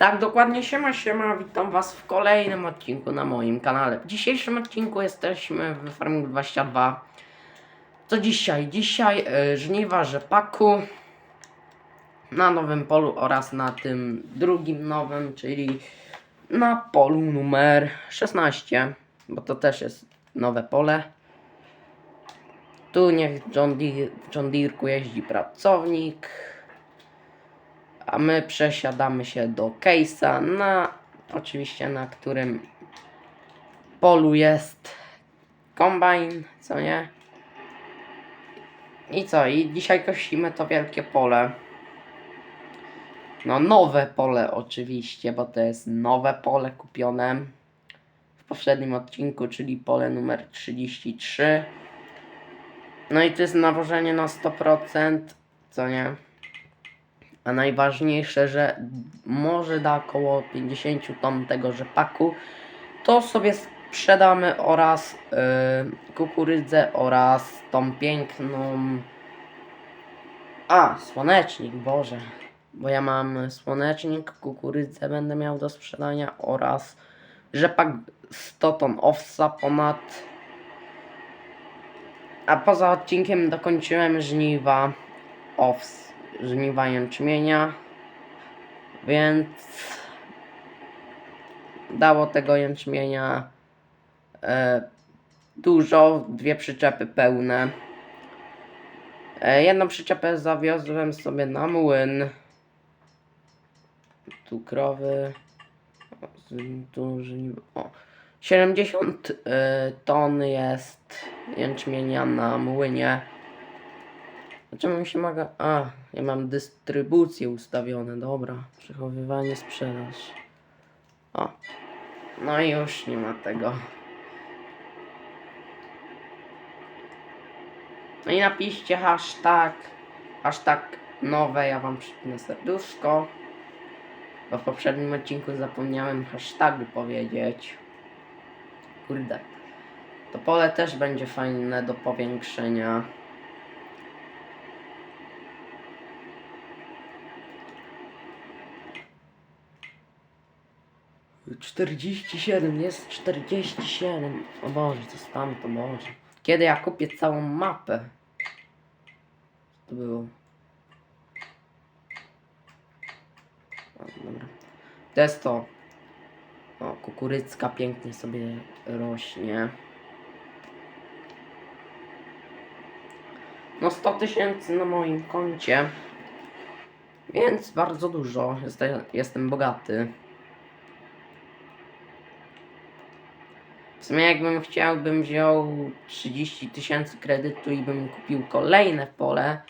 Tak, dokładnie siema, siema, witam was w kolejnym odcinku na moim kanale. W dzisiejszym odcinku jesteśmy w Farming 22. Co dzisiaj? Dzisiaj y, żniwa rzepaku na nowym polu oraz na tym drugim nowym, czyli na polu numer 16, bo to też jest nowe pole. Tu niech John Deere, John Deere'ku jeździ pracownik, a my przesiadamy się do case'a na oczywiście na którym polu jest kombajn, co nie? I co? I dzisiaj kosimy to wielkie pole. No nowe pole oczywiście, bo to jest nowe pole kupione w poprzednim odcinku, czyli pole numer 33. No i to jest nawożenie na 100%, co nie? A najważniejsze, że może da około 50 ton tego rzepaku, to sobie sprzedamy oraz yy, kukurydzę oraz tą piękną... A, słonecznik, Boże. Bo ja mam słonecznik, kukurydzę będę miał do sprzedania oraz rzepak 100 ton owsa ponad. A poza odcinkiem dokończyłem żniwa ows, żniwa jęczmienia, więc dało tego jęczmienia e, dużo, dwie przyczepy pełne. E, jedną przyczepę zawiozłem sobie na młyn. Tu krowy. Tu żniwo. O. 70 y, ton jest jęczmienia na młynie. Czemu mi się mogę. A, ja mam dystrybucję ustawione. Dobra. Przechowywanie, sprzedaż. O. No i już nie ma tego. No i napiszcie hashtag. Hashtag nowe. Ja wam przypnę serduszko. Bo w poprzednim odcinku zapomniałem hashtagu powiedzieć. Kurde. To pole też będzie fajne do powiększenia. Czterdzieści siedem, jest czterdzieści siedem. O Boże, co tam to Boże. Kiedy ja kupię całą mapę? Co to było? O, dobra. To jest to. O, kukurycka pięknie sobie rośnie. No 100 tysięcy na moim koncie. Więc bardzo dużo. Jestem, jestem bogaty. Sumie jakbym chciał, bym wziął 30 tysięcy kredytu i bym kupił kolejne pole.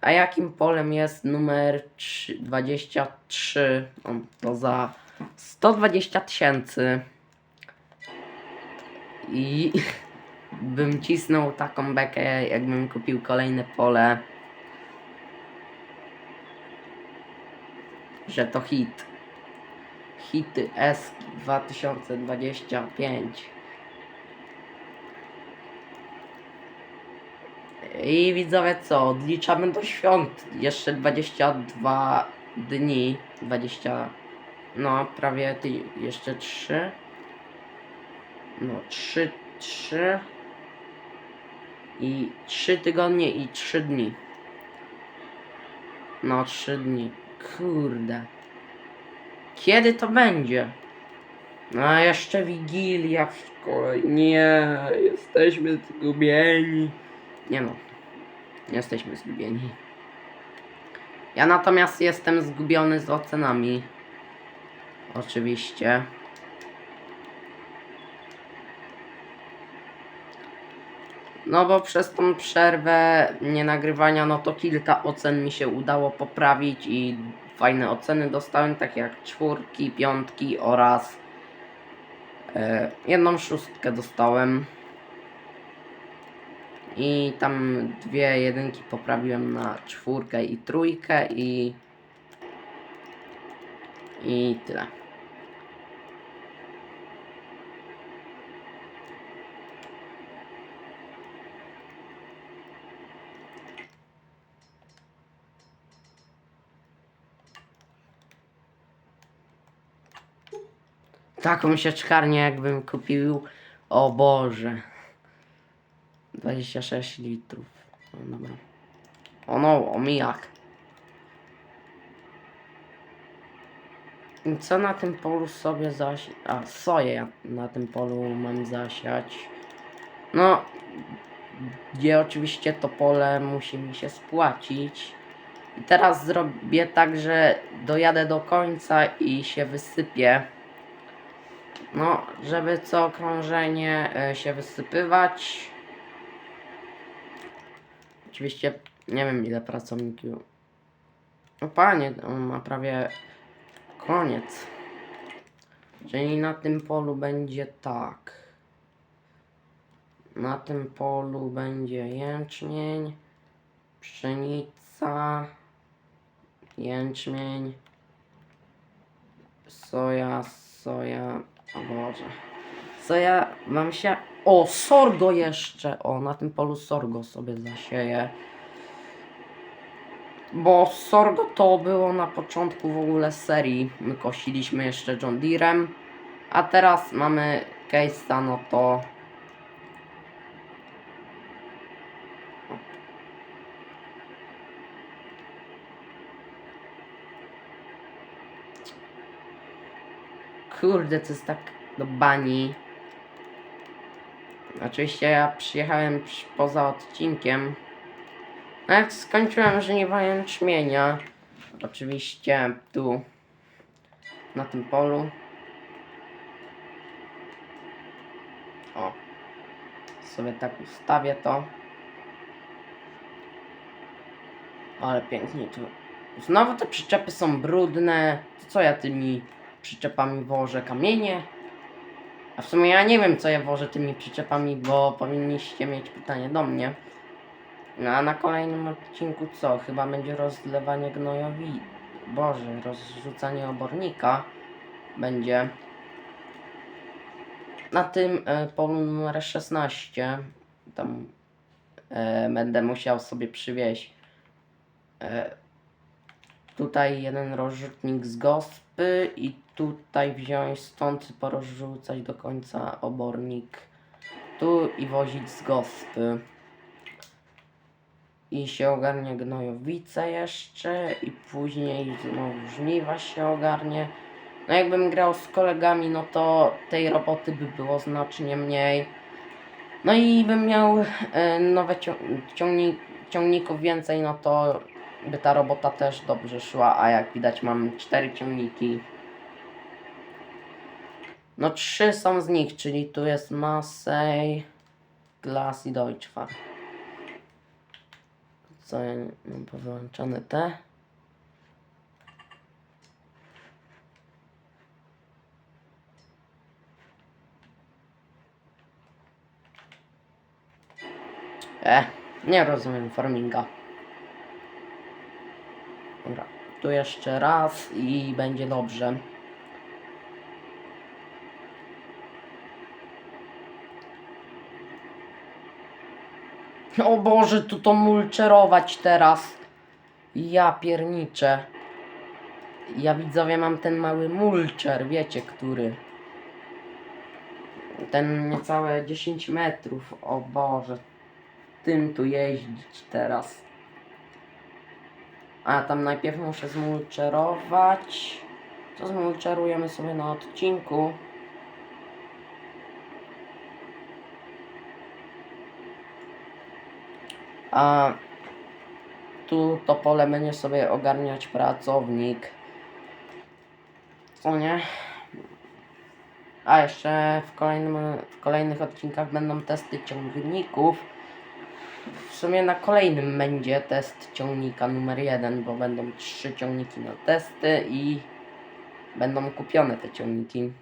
A jakim polem jest numer 3, 23? O, to za 120 tysięcy. I bym cisnął taką bekę, jakbym kupił kolejne pole. Że to hit. Hity S 2025. I widzowie co, odliczamy do świąt. Jeszcze 22 dni. 20. No, prawie ty, jeszcze 3. No, 3, 3. I 3 tygodnie i 3 dni. No, 3 dni. Kurde. Kiedy to będzie? No, a jeszcze Wigilia w szkole. Nie, jesteśmy zgubieni. Nie no, nie jesteśmy zgubieni. Ja natomiast jestem zgubiony z ocenami. Oczywiście. No bo przez tą przerwę nie nagrywania, no to kilka ocen mi się udało poprawić i fajne oceny dostałem, takie jak czwórki, piątki oraz e, jedną szóstkę dostałem. I tam dwie jedynki poprawiłem na czwórkę i trójkę i i tyle. Taką sieczkarnię jakbym kupił. O Boże. 26 litrów. No dobra. O no, omijak. I co na tym polu sobie zasi... A, soję na tym polu mam zasiać. No, gdzie oczywiście to pole musi mi się spłacić. I teraz zrobię tak, że dojadę do końca i się wysypię. No, żeby co okrążenie e, się wysypywać. Oczywiście nie wiem ile pracowników. O panie, on ma prawie koniec. Czyli na tym polu będzie tak. Na tym polu będzie jęczmień, pszenica, jęczmień, soja, soja, o Boże. Soja, mam się... O, sorgo jeszcze! O, na tym polu sorgo sobie zasieję. Bo sorgo to było na początku w ogóle serii. My kosiliśmy jeszcze John Deerem. A teraz mamy case'a, no to... Kurde, to jest tak do bani. Oczywiście ja przyjechałem przy- poza odcinkiem. No jak skończyłem żniwa jęczmienia, oczywiście tu na tym polu. O, sobie tak ustawię to. Ale pięknie tu. Znowu te przyczepy są brudne. Co ja tymi przyczepami wożę? Kamienie? A w sumie ja nie wiem co ja wożę tymi przyczepami, bo powinniście mieć pytanie do mnie. No a na kolejnym odcinku co? Chyba będzie rozlewanie gnojowi. Boże, rozrzucanie obornika będzie. Na tym e, polu numer 16 tam e, będę musiał sobie przywieźć e, tutaj jeden rozrzutnik z i tutaj wziąć stąd porozrzucać do końca obornik tu i wozić z gospy i się ogarnie gnojowice jeszcze i później znowu żniwa się ogarnie. No jakbym grał z kolegami, no to tej roboty by było znacznie mniej. No i bym miał e, nowe cią ciągni ciągników więcej, no to by ta robota też dobrze szła, a jak widać mam cztery ciągniki. No trzy są z nich, czyli tu jest Massey, Glass i Deutschfar. Co ja mam powyłączone te? E, nie rozumiem farminga. Dobra, tu jeszcze raz i będzie dobrze. O Boże, tu to mulczerować teraz. Ja pierniczę. Ja widzowie mam ten mały mulczer, wiecie który. Ten niecałe 10 metrów. O Boże. Tym tu jeździć teraz. A tam najpierw muszę zmulczerować. To zmulczerujemy sobie na odcinku. A tu to pole będzie sobie ogarniać pracownik. Co nie? A jeszcze w, kolejnym, w kolejnych odcinkach będą testy ciągników. W sumie na kolejnym będzie test ciągnika numer jeden, bo będą trzy ciągniki na testy i będą kupione te ciągniki.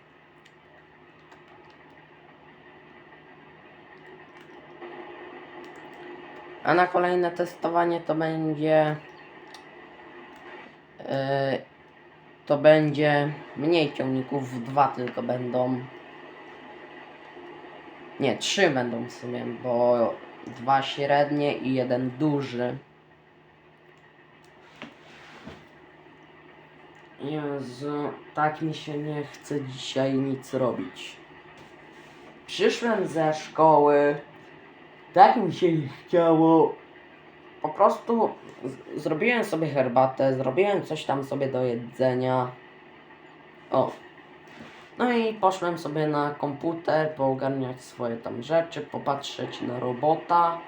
A na kolejne testowanie to będzie. Yy, to będzie mniej ciągników, dwa tylko będą. Nie, trzy będą w sumie, bo dwa średnie i jeden duży. Jezu, tak mi się nie chce dzisiaj nic robić. Przyszłem ze szkoły, tak mi się nie chciało. Po prostu zrobiłem sobie herbatę, zrobiłem coś tam sobie do jedzenia. O. No i poszłem sobie na komputer, poogarniać swoje tam rzeczy, popatrzeć na robota,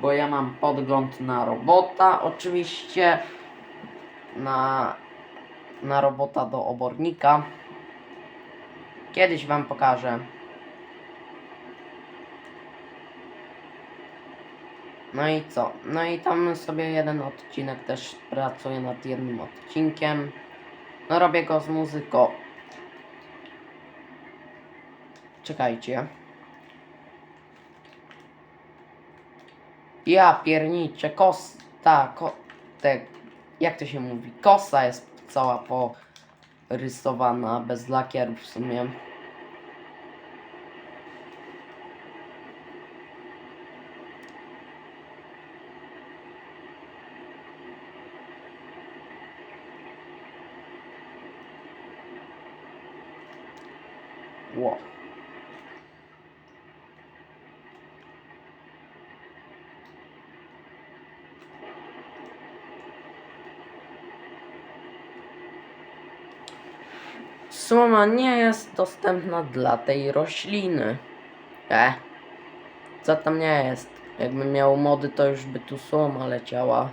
bo ja mam podgląd na robota, oczywiście na, na robota do obornika. Kiedyś Wam pokażę. No i co? No i tam sobie jeden odcinek też pracuję nad jednym odcinkiem. No robię go z muzyką. Czekajcie. Ja pierniczę, kos... Ta, ko... Te... Jak to się mówi? Kosa jest cała porysowana, bez lakieru w sumie. Ło. Słoma nie jest dostępna dla tej rośliny. E, co tam nie jest? Jakbym miał mody, to już by tu słoma leciała.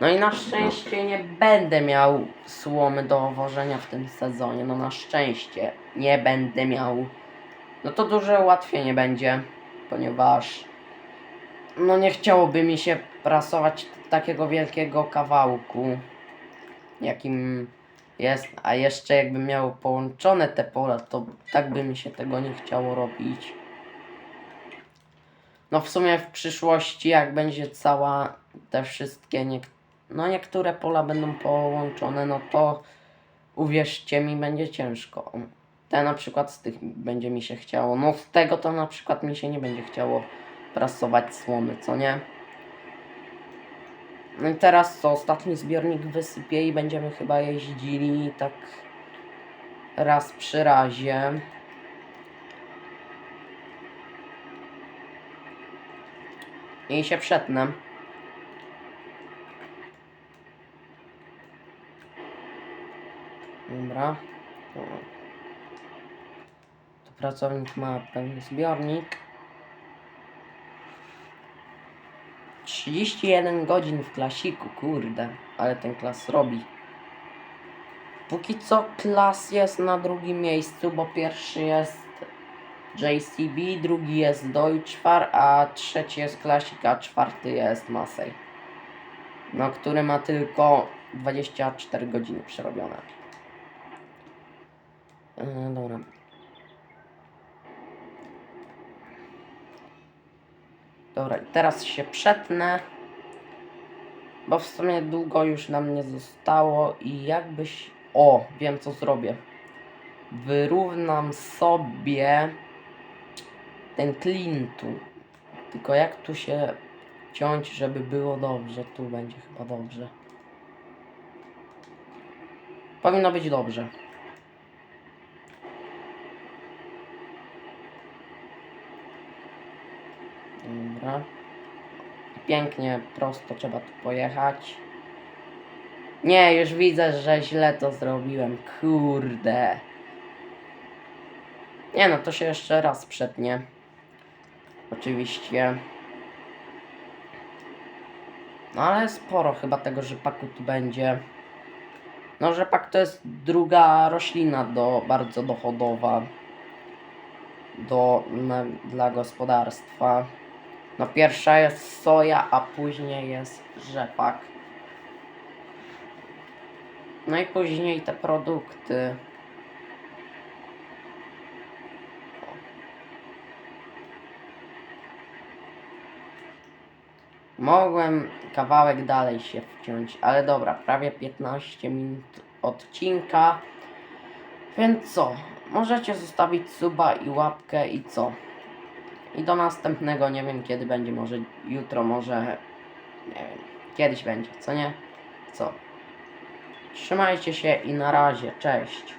No i na szczęście nie będę miał słomy do wożenia w tym sezonie. No na szczęście nie będę miał. No to duże ułatwienie będzie, ponieważ no nie chciałoby mi się prasować takiego wielkiego kawałku, jakim jest, a jeszcze jakbym miał połączone te pola, to tak by mi się tego nie chciało robić. No w sumie w przyszłości, jak będzie cała te wszystkie, nie, no niektóre pola będą połączone, no to uwierzcie mi, będzie ciężko. Te na przykład z tych będzie mi się chciało, no z tego to na przykład mi się nie będzie chciało prasować słomy, co nie? Teraz co, ostatni zbiornik wysypię i będziemy chyba jeździli tak raz przy razie. I się przetnę. Dobra. To pracownik ma pewien zbiornik. 31 godzin w klasiku, kurde, ale ten klas robi. Póki co klas jest na drugim miejscu, bo pierwszy jest JCB, drugi jest Deutschfar, a trzeci jest klasik, a czwarty jest Masej. No, który ma tylko 24 godziny przerobione. Yy, dobra. Dobra, teraz się przetnę. Bo w sumie długo już nam nie zostało i jakbyś... O, wiem co zrobię. Wyrównam sobie ten klin tu. Tylko jak tu się ciąć, żeby było dobrze. Tu będzie chyba dobrze. Powinno być dobrze. Dobra. Pięknie, prosto trzeba tu pojechać. Nie, już widzę, że źle to zrobiłem. Kurde. Nie no, to się jeszcze raz przetnie. Oczywiście. No ale sporo chyba tego rzepaku tu będzie. No rzepak to jest druga roślina do, bardzo dochodowa. Do, na, dla gospodarstwa. No pierwsza jest soja, a później jest rzepak. No i później te produkty. Mogłem kawałek dalej się wciąć, ale dobra, prawie 15 minut odcinka. Więc co? Możecie zostawić suba i łapkę i co? I do następnego, nie wiem kiedy będzie, może jutro, może nie wiem, kiedyś będzie, co nie? Co? Trzymajcie się i na razie. Cześć.